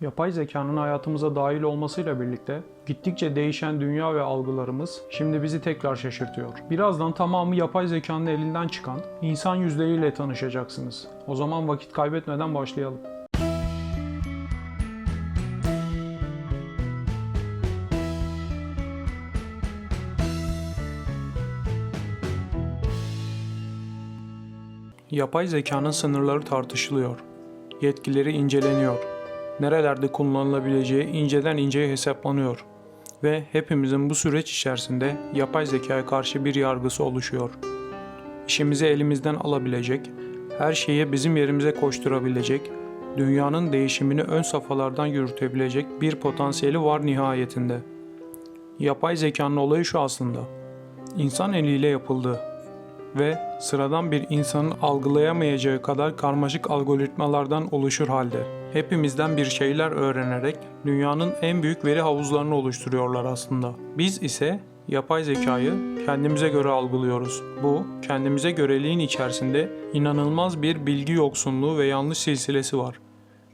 Yapay zekanın hayatımıza dahil olmasıyla birlikte gittikçe değişen dünya ve algılarımız şimdi bizi tekrar şaşırtıyor. Birazdan tamamı yapay zekanın elinden çıkan insan yüzleriyle tanışacaksınız. O zaman vakit kaybetmeden başlayalım. Yapay zekanın sınırları tartışılıyor. Yetkileri inceleniyor. Nerelerde kullanılabileceği inceden inceye hesaplanıyor. Ve hepimizin bu süreç içerisinde yapay zekaya karşı bir yargısı oluşuyor. İşimizi elimizden alabilecek, her şeyi bizim yerimize koşturabilecek, dünyanın değişimini ön safhalardan yürütebilecek bir potansiyeli var nihayetinde. Yapay zekanın olayı şu aslında. İnsan eliyle yapıldı ve sıradan bir insanın algılayamayacağı kadar karmaşık algoritmalardan oluşur halde. Hepimizden bir şeyler öğrenerek dünyanın en büyük veri havuzlarını oluşturuyorlar aslında. Biz ise yapay zekayı kendimize göre algılıyoruz. Bu kendimize göreliğin içerisinde inanılmaz bir bilgi yoksunluğu ve yanlış silsilesi var.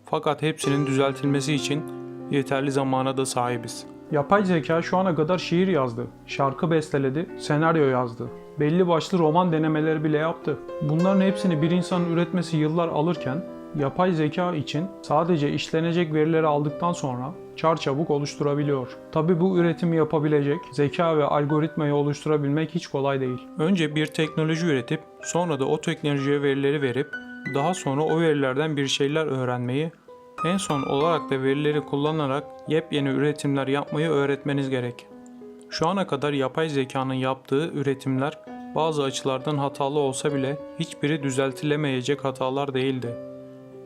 Fakat hepsinin düzeltilmesi için yeterli zamana da sahibiz. Yapay zeka şu ana kadar şiir yazdı, şarkı besteledi, senaryo yazdı. Belli başlı roman denemeleri bile yaptı. Bunların hepsini bir insanın üretmesi yıllar alırken yapay zeka için sadece işlenecek verileri aldıktan sonra çarçabuk oluşturabiliyor. Tabi bu üretimi yapabilecek zeka ve algoritmayı oluşturabilmek hiç kolay değil. Önce bir teknoloji üretip sonra da o teknolojiye verileri verip daha sonra o verilerden bir şeyler öğrenmeyi en son olarak da verileri kullanarak yepyeni üretimler yapmayı öğretmeniz gerek. Şu ana kadar yapay zekanın yaptığı üretimler bazı açılardan hatalı olsa bile hiçbiri düzeltilemeyecek hatalar değildi.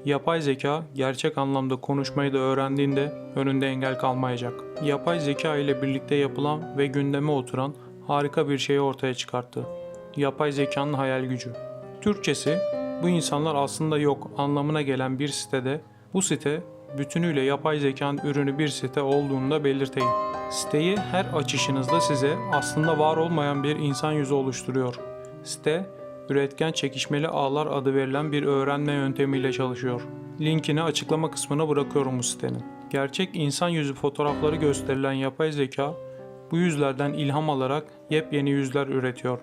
Yapay zeka gerçek anlamda konuşmayı da öğrendiğinde önünde engel kalmayacak. Yapay zeka ile birlikte yapılan ve gündeme oturan harika bir şeyi ortaya çıkarttı. Yapay zekanın hayal gücü. Türkçesi bu insanlar aslında yok anlamına gelen bir sitede bu site bütünüyle yapay zekanın ürünü bir site olduğunu da belirteyim. Siteyi her açışınızda size aslında var olmayan bir insan yüzü oluşturuyor. Site, üretken çekişmeli ağlar adı verilen bir öğrenme yöntemiyle çalışıyor. Linkini açıklama kısmına bırakıyorum bu sitenin. Gerçek insan yüzü fotoğrafları gösterilen yapay zeka, bu yüzlerden ilham alarak yepyeni yüzler üretiyor.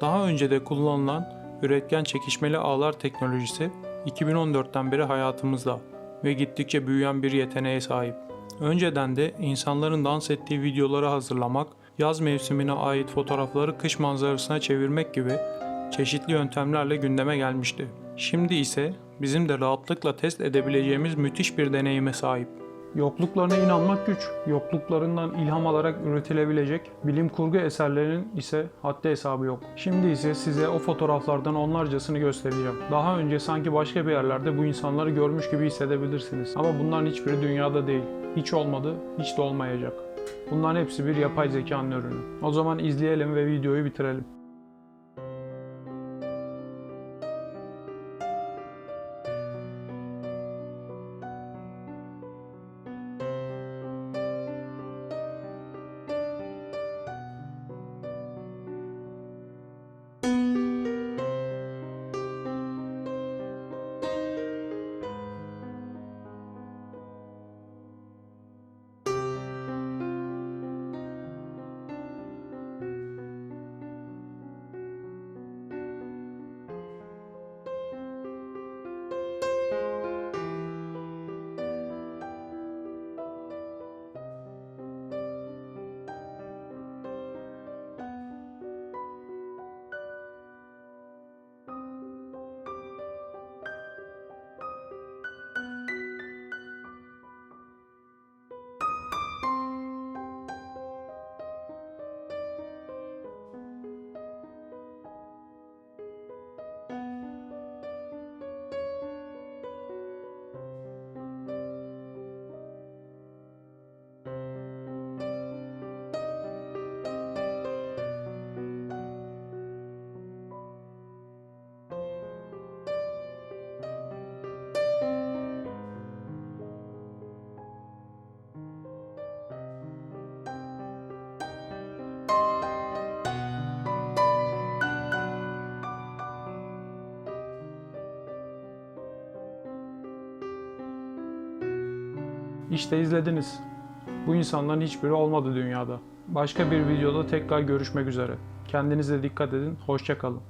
Daha önce de kullanılan üretken çekişmeli ağlar teknolojisi 2014'ten beri hayatımızda ve gittikçe büyüyen bir yeteneğe sahip. Önceden de insanların dans ettiği videoları hazırlamak, yaz mevsimine ait fotoğrafları kış manzarasına çevirmek gibi çeşitli yöntemlerle gündeme gelmişti. Şimdi ise bizim de rahatlıkla test edebileceğimiz müthiş bir deneyime sahip. Yokluklarına inanmak güç. Yokluklarından ilham alarak üretilebilecek bilim kurgu eserlerinin ise haddi hesabı yok. Şimdi ise size o fotoğraflardan onlarcasını göstereceğim. Daha önce sanki başka bir yerlerde bu insanları görmüş gibi hissedebilirsiniz. Ama bunların hiçbiri dünyada değil. Hiç olmadı, hiç de olmayacak. Bunların hepsi bir yapay zekanın ürünü. O zaman izleyelim ve videoyu bitirelim. İşte izlediniz. Bu insanların hiçbiri olmadı dünyada. Başka bir videoda tekrar görüşmek üzere. Kendinize dikkat edin. Hoşça kalın.